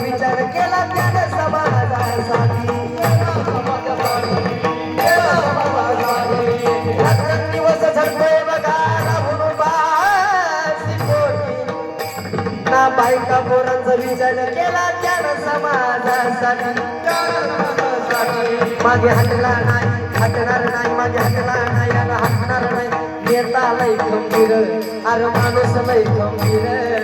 विचार केला त्याने समाजासाठी केला झटतोय बघा राहून ना बायका पोरांचा विचार केला त्यानं समाजासाठी. मागे हटला नाही हटणार नाही मागे हटला नाही आणि हटणार नाही. नेता लय खंबीर अरे माणूस लय खंबीर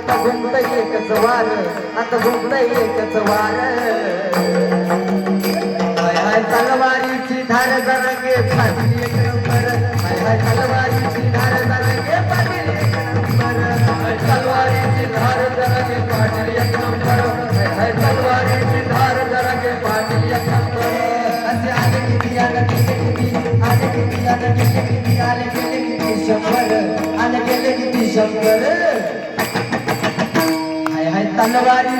आता घुमत एकच वार. आता घुमत एकच वार. तलवारीची धार जरंगे पाटील एक नंबर. तलवारीची धार जरंगे पाटील एक नंबर. तलवारीची धार जरंगे पाटील एक नंबर. तलवारीची धार जरंगे पाटील एक नंबर. असे आले किती आले गेले किती आले किती आले गेले किती आले गेले किती शंभर आले गेले किती शंभर तलवारी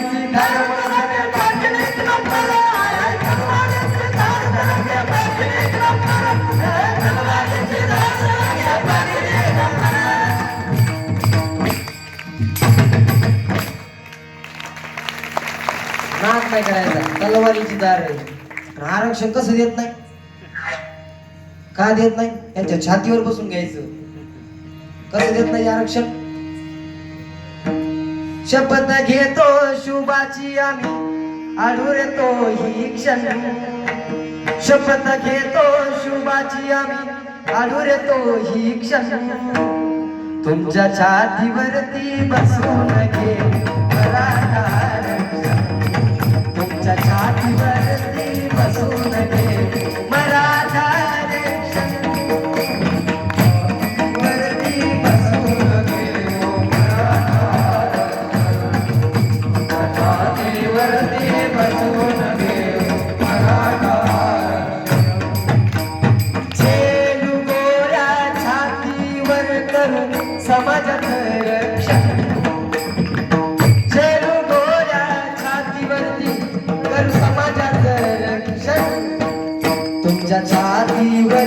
काय करायचा? तलवारीची दार आरक्षण कसं देत नाही? का देत नाही? त्यांच्या छातीवर बसून घ्यायचं. कसं देत नाही आरक्षण? शपथ घेतो शुभाची आम्ही. आढूर येतो ही क्षण. शपथ घेतो शुभाची आम्ही. आढूर येतो ही क्षण. तुमच्या छातीवरती बसून घे. छातीवरती कर समाजाचं रक्षण. तुमच्या छातीवर